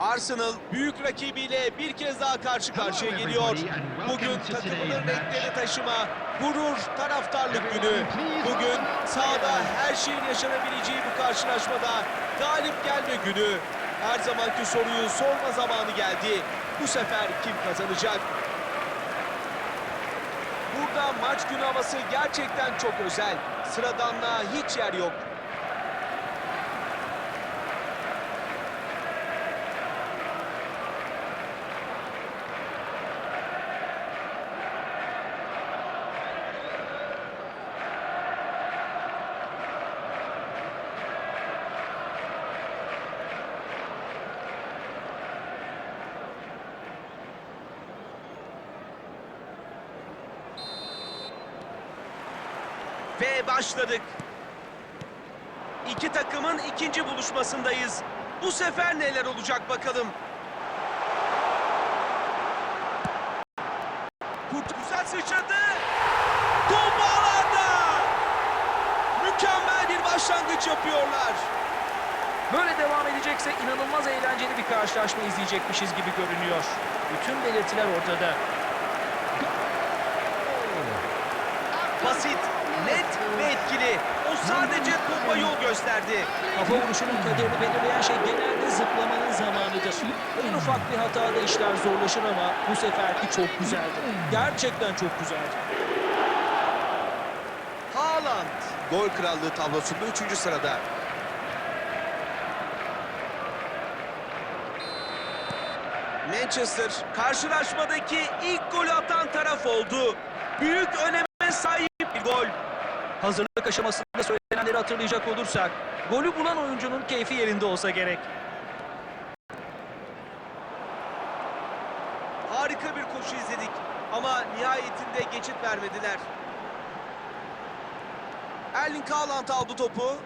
Arsenal büyük rakibiyle bir kez daha karşı karşıya geliyor. Bugün takımının renkleri taşıma, gurur, taraftarlık günü. Bugün sahada her şeyin yaşanabileceği bu karşılaşmada galip gelme günü. Her zamanki soruyu sorma zamanı geldi. Bu sefer kim kazanacak? Burada maç günü havası gerçekten çok özel. Sıradanlığa hiç yer yok. Ve başladık. İki takımın ikinci buluşmasındayız. Bu sefer neler olacak bakalım. Kurt güzel sıçradı. Top ağlarda. Mükemmel bir başlangıç yapıyorlar. Böyle devam edecekse inanılmaz eğlenceli bir karşılaşma izleyecekmişiz gibi görünüyor. Bütün belirtiler ortada. Basit, etkili. O sadece topa yol gösterdi. Kafa vuruşunun kaderini belirleyen şey genelde zıplamanın zamanıdır. En ufak bir hatada işler zorlaşır ama bu seferki çok güzeldi. Gerçekten çok güzeldi. Haaland. Gol krallığı tablosunda 3. sırada. Manchester karşılaşmadaki ilk golü atan taraf oldu. Büyük öneme sahip bir gol. Hazırlık aşamasında söylenenleri hatırlayacak olursak, golü bulan oyuncunun keyfi yerinde olsa gerek. Harika bir koşu izledik ama nihayetinde geçit vermediler. Erling Haaland aldı topu.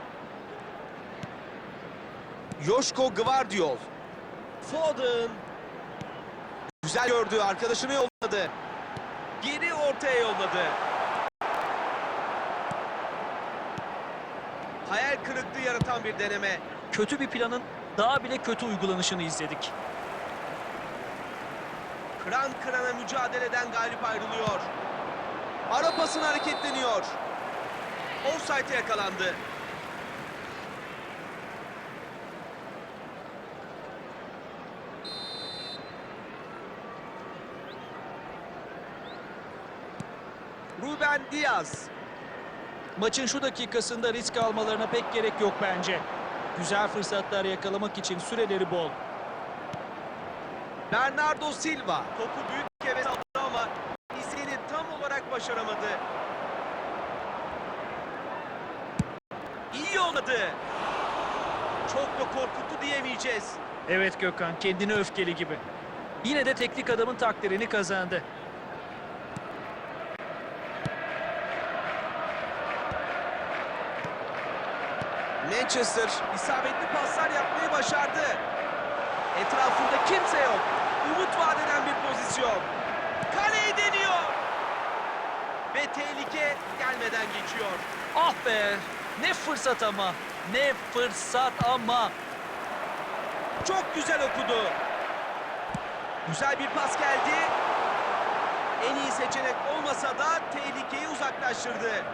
Joško Gvardiol. Foden. Güzel gördü, arkadaşını yolladı. Geri ortaya yolladı. Kırıklığı yaratan bir deneme. Kötü bir planın daha bile kötü uygulanışını izledik. Kıran kırana mücadeleden galip ayrılıyor. Ara pasını hareketleniyor. Offside'e yakalandı. Ruben Diaz. Maçın şu dakikasında risk almalarına pek gerek yok bence. Güzel fırsatlar yakalamak için süreleri bol. Bernardo Silva. Topu büyük heves aldı ama isteğini tam olarak başaramadı. İyi yolladı. Çok da korkuttu diyemeyeceğiz. Evet Gökhan, kendini öfkeli gibi. Yine de teknik adamın takdirini kazandı. Manchester isabetli paslar yapmayı başardı. Etrafında kimse yok. Umut vadeden bir pozisyon. Kaleyi deniyor. Ve tehlike gelmeden geçiyor. Ah be! Ne fırsat ama! Ne fırsat ama! Çok güzel okudu. Güzel bir pas geldi. En iyi seçenek olmasa da tehlikeyi uzaklaştırdı.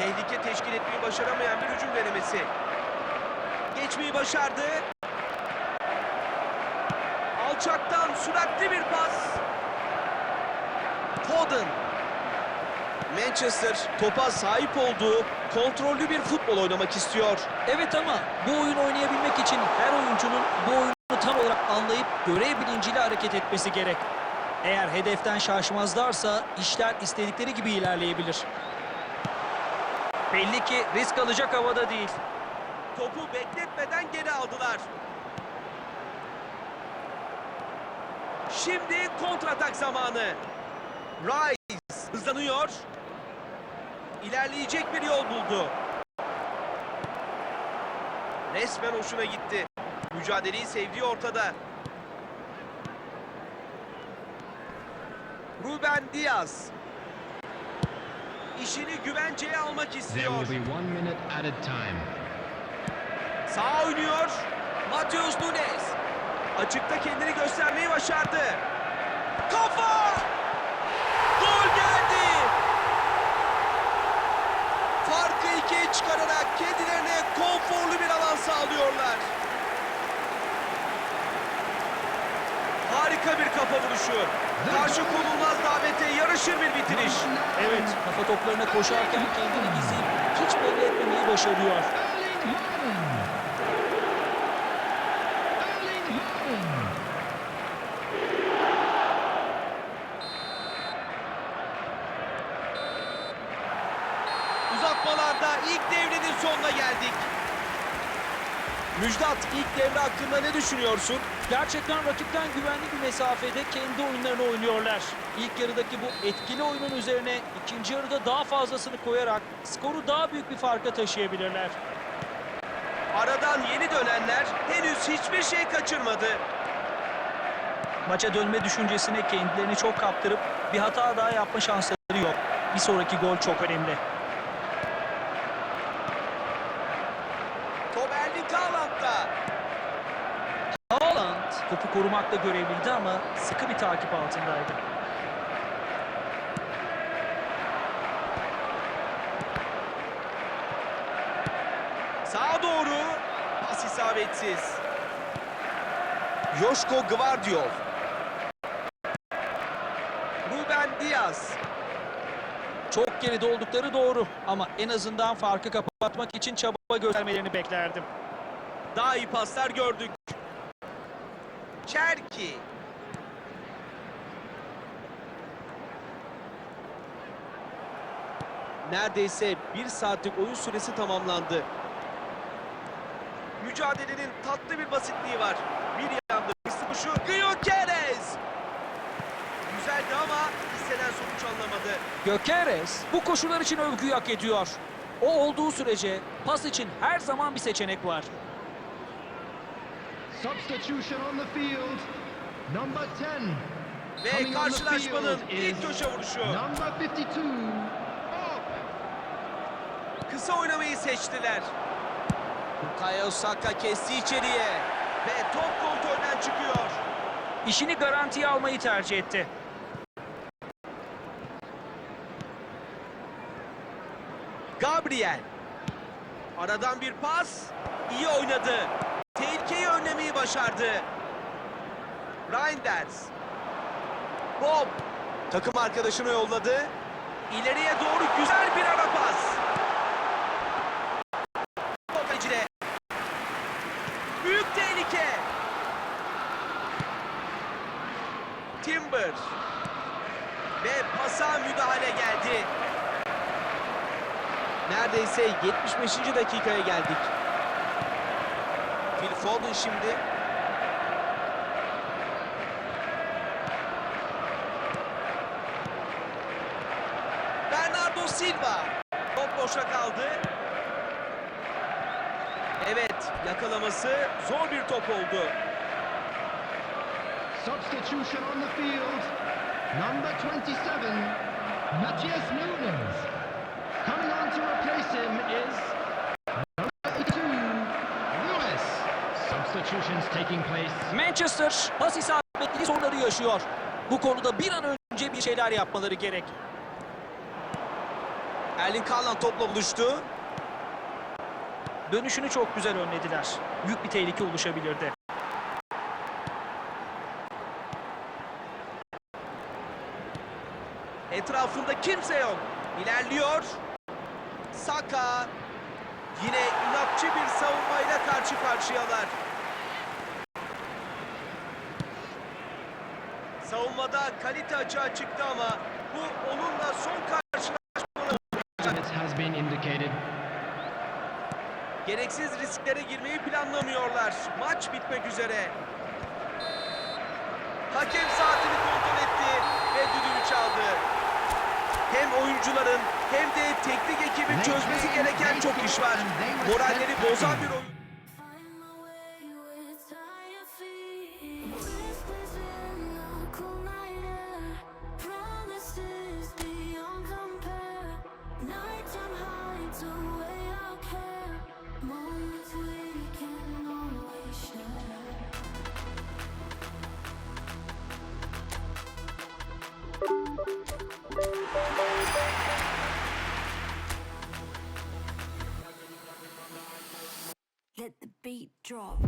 Tehlike teşkil etmeyi başaramayan bir hücum denemesi. Geçmeyi başardı. Alçaktan süratli bir pas. Foden. Manchester topa sahip olduğu kontrollü bir futbol oynamak istiyor. Evet ama bu oyun oynayabilmek için her oyuncunun bu oyunu tam olarak anlayıp görev bilinciyle hareket etmesi gerek. Eğer hedeften şaşmazlarsa işler istedikleri gibi ilerleyebilir. Belli ki risk alacak havada değil. Topu bekletmeden geri aldılar. Şimdi kontratak zamanı. Rice hızlanıyor. İlerleyecek bir yol buldu. Resmen hoşuna gitti. Mücadeleyi sevdiği ortada. Ruben Diaz. İşini güvenceye almak istiyor. Sağ oynuyor. Mateus Nunes. Açıkta kendini göstermeyi başardı. Kafa! Gol geldi! Farkı ikiye çıkararak kendilerine konforlu bir alan sağlıyorlar. Harika bir kafa vuruşu. Karşı konulmaz davete yaraşır bir bitiriş. Evet, kafa toplarına koşarken kendini gizleyip hiç belli etmemeyi başarıyor. Erling Haaland. Erling Haaland. Uzatmalarda ilk devrenin sonuna geldik. Müjdat ilk devre hakkında ne düşünüyorsun? Gerçekten rakipten güvenli bir mesafede kendi oyunlarını oynuyorlar. İlk yarıdaki bu etkili oyunun üzerine ikinci yarıda daha fazlasını koyarak skoru daha büyük bir farka taşıyabilirler. Aradan yeni dönenler henüz hiçbir şey kaçırmadı. Maça dönme düşüncesine kendilerini çok kaptırıp bir hata daha yapma şansları yok. Bir sonraki gol çok önemli. Top Erling Haaland'da. Haaland topu korumakla görevliydi ama sıkı bir takip altındaydı. Sağa doğru. Pas isabetsiz. Joşko Gvardiol. Ruben Diaz. Çok geride oldukları doğru ama en azından farkı kapatmak için çaba göstermelerini beklerdim. Daha iyi paslar gördük. Çerki. Neredeyse bir saatlik oyun süresi tamamlandı. Mücadelenin tatlı bir basitliği var. Bir yanda bir şu Gyökeres. Güzeldi ama istenen sonuç alınamadı. Gökeres bu koşular için övgüyü hak ediyor. O olduğu sürece pas için her zaman bir seçenek var. Substitution on the field. Number 10. Ve Coming on the karşılaşmanın field ilk köşe vuruşu. Number 52. Oh. Kısa oynamayı seçtiler. Bukayo Saka kesti içeriye. Ve top kontrolden çıkıyor. İşini garantiye almayı tercih etti. Gabriel. Aradan bir pas. İyi oynadı. Tehlikeyi önlemeyi başardı. Reinders. Bob. Takım arkadaşını yolladı. İleriye doğru güzel bir ara pas. Top içine. Büyük tehlike. Timber. Ve pasa müdahale geldi. Neredeyse 75. dakikaya geldik. Phil Foden şimdi. Bernardo Silva. Top boşa kaldı. Evet, yakalaması zor bir top oldu. Substitution on the field. Number 27. Matthias Nunes. Coming on to replace him is Manchester pas isabetli sorunları yaşıyor. Bu konuda bir an önce bir şeyler yapmaları gerek. Erling Haaland topla buluştu. Dönüşünü çok güzel önlediler. Büyük bir tehlike oluşabilirdi. Etrafında kimse yok. İlerliyor. Saka. Yine inatçı bir savunmayla karşı karşıyalar. Savunmada kalite açığa çıktı ama bu onunla son karşılaşma. Minutes has been indicated. Gereksiz risklere girmeyi planlamıyorlar. Maç bitmek üzere. Hakem saatini kontrol etti ve düdüğü çaldı. Hem oyuncuların hem de teknik ekibin çözmesi gereken çok iş var. Moralleri bozan bir oyun. Beat drop.